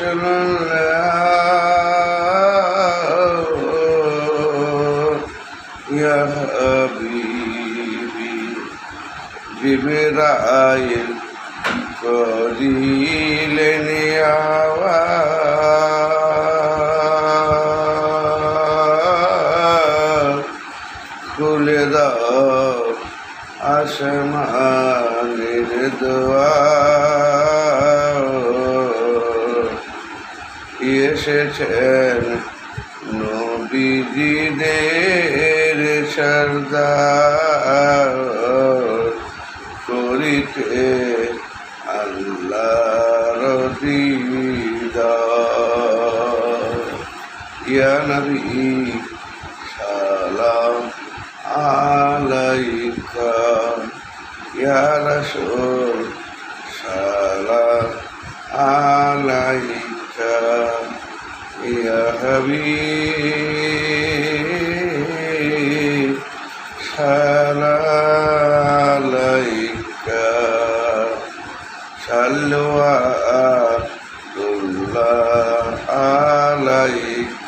رسول الله يا حبيبي جبرائيل করিলেন আওয়াজ খুলে দাও আসমানের দোয়ার এসেছেন। নবীজিদের সর্দার করিতে আল্লাহর ইয়া নবী সালাম আলাইকা। ইয়া সালাম আলাইকা। يا حبيب سلام عليك صلوى الله عليك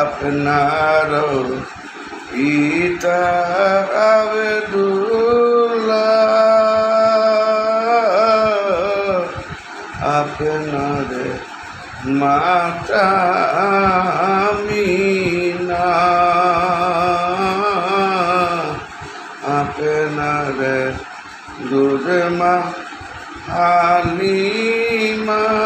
আপনার পিতা আবদুল্লাহ। আপনার মাতা আমিনা। আপনার দুধ মা হালিমা।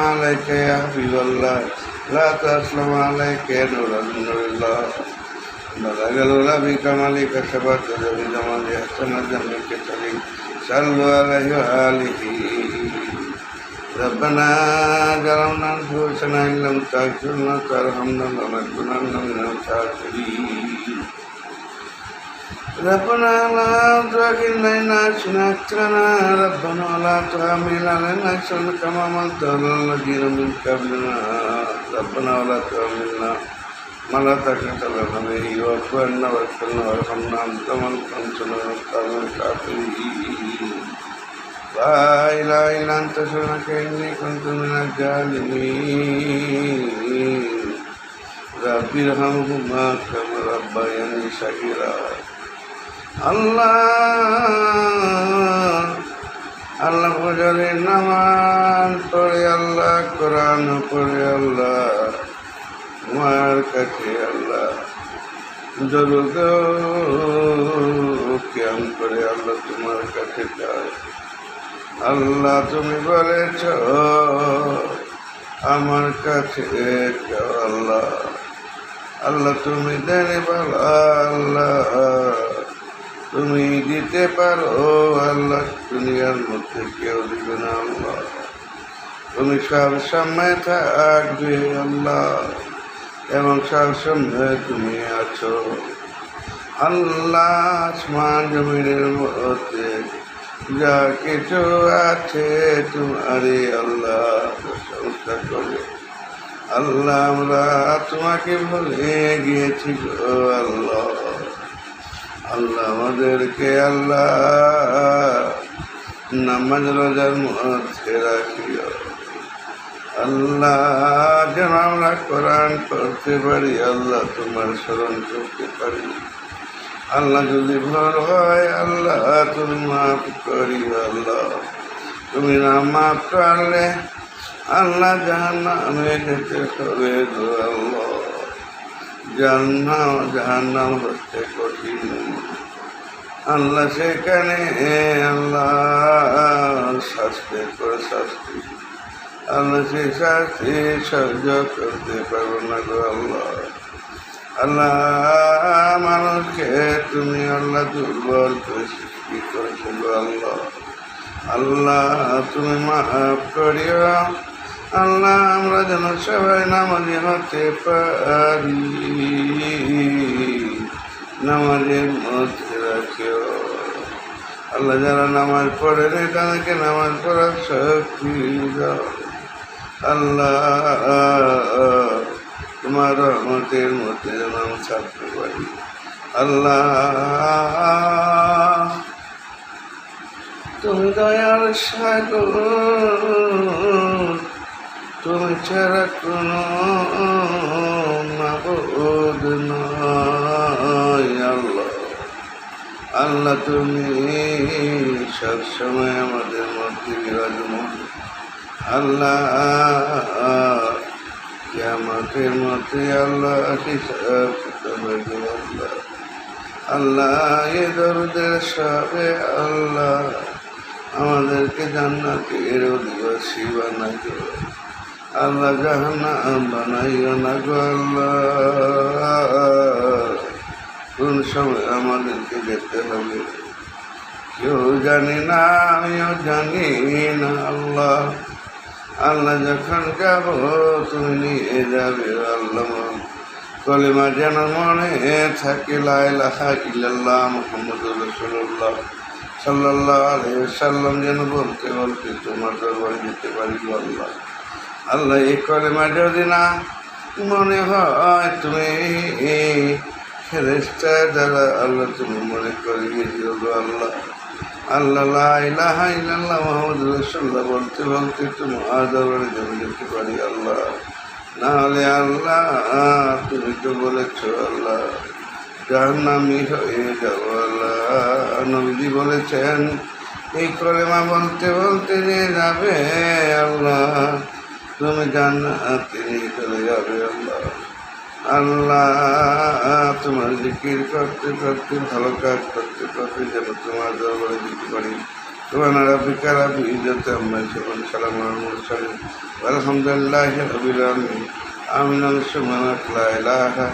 عليك يا حبيب الله لا تسلم عليك يا نور نور الله بلغ الأولى بكمالك شبت بجمال حسن جنبك سليم صلوا عليه وآله ربنا ظلمنا أنفسنا إن لم تغفر لنا وترحمنا لنكونن من الخاسرين ربنا لا تؤاخذنا إن نسينا أخطأنا ربنا لا تحمل علينا إصرا كما حملت على الذين من قبلنا ربنا ولا تحملنا ما لا طاقة لنا به واعف عنا واغفر لنا وارحمنا أنت من تنصرنا من القوم الكافرين لا إله إلا أنت سبحانك إني كنت من الظالمين رب ارحمهما كما ربياني صغيرا আল্লাহ। আল্লাহ ফজরের নামাজ পড়ে আল্লাহ, কোরআন পড়ে আল্লাহ তোমার কাছে আল্লাহ। দরুদ ক্যাম করে আল্লাহ তোমার কাছে যায়। আল্লাহ তুমি বলেছ, আমার কাছে আল্লাহ। আল্লাহ তুমি দেনে আল্লাহ। তুমি দিতে পারো আল্লাহ। দুনিয়ার মধ্যে কেউ দিবে না আল্লাহ। তুমি সব সময় থাকবে আল্লাহ। এবং সব সময় তুমি আছো। আল্লাহ আসমান জমিনের মধ্যে যা কিছু আছে তোমারে আল্লাহ প্রশংসা করে। আল্লাহ, আমরা তোমাকে ভুলে গিয়েছি আল্লাহ। আল্লাহ আমাদেরকে আল্লাহ নামাজ রোজার মধ্যে রাখিও। আল্লাহ যেন আমরা কোরআন করতে পারি, আল্লাহ তোমার স্মরণ করতে পারি। আল্লাহ যদি ভুল হয়, আল্লাহ তুমি মাফ করি আল্লাহ। তুমি না মাফ করলে, আল্লাহ জাহান্নামে যেতে হবে আল্লাহ। জান্নাম জাহান্নাম হচ্ছে কঠিন। আল্লাহ সেখানে, আল্লাহ শাস্তি করে শাস্তি। আল্লাহ সেই শাস্তি সহ্য করতে পারব না গো আল্লাহ। আল্লাহ মানুষকে তুমি আল্লাহ দুর্বল করে সৃষ্টি করেছ আল্লাহ। আল্লাহ তুমি মাফ করিও। আল্লাহ আমরা যেন সবাই নামাজি হতে পারি। নামাজের মধ্যে রাখিও। আল্লাহ যারা নামাজ পড়ে নেই তাদেরকে নামাজ পড়ার শক্তি দাও। আল্লাহ, তোমার রহমতের মধ্যে যেন আমি থাকতে পারি। আল্লাহ, তুমি দয়ার সাগর তুমি ছাড়া কোনো মাবুদ নয় আল্লাহ আল্লাহ তুমি সবসময় আমাদের মধ্যে বিরাজমান আল্লাহ আমাদের মধ্যে আল্লাহ আল্লাহ আল্লাহ এ দরদের সবে আল্লাহ আমাদেরকে জান্নাতের অধিবাসী বানাইও আল্লাহ জাহান্নাম বানাইও না গো কোন সময় আমাদেরকে যেতে হবে? কেউ জানি না, আমিও জানি না আল্লাহ। আল্লাহ যখন যাব, তুমি নিয়ে যাবে আল্লাহ। কলিমা যেন মনে থাকে লাইলাহা ইল্লাল্লাহ মোহাম্মদ রসুল্লাহ সাল্লাহ আলহ সাল্লাম যেন বলতে বলতে তোমার দরবারে যেতে পারি আল্লাহ। আল্লাহ এই কলিমা যদি না মনে হয় তুমি ফেরেস্তা দ্বারা আল্লাহ তুমি মনে করিয়ে দিও আল্লাহ। আল্লাহ ইলাহা মুহাম্মদ রাসূলুল্লাহ বলতে বলতে তোমার দরবারে যেন যেতে পারি আল্লাহ। না হলে আল্লাহ, তুমি তো বলেছ আল্লাহ, জাহান্নামি হয়ে যাব আল্লাহ। নবীজি বলেছেন, এই কলেমা বলতে বলতে যে যাবে আল্লাহ। তুমি জান্নাতে নিয়ে চলে যাবে আল্লাহ। আল্লাহ, তোমার জিকির করতে করতে, ভালো কাজ করতে করতে যেন তোমার দরবারে দিতে পারি। তোমার রাবিকা রাবি ইজ্জতে আমরা সেবন সালাম মুরসালিন আলহামদুলিল্লাহ রবিল আমিন আমিন সুবহানাক লা ইলাহা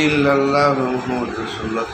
ইল্লাল্লাহ মুহাম্মাদুর রাসূলুল্লাহ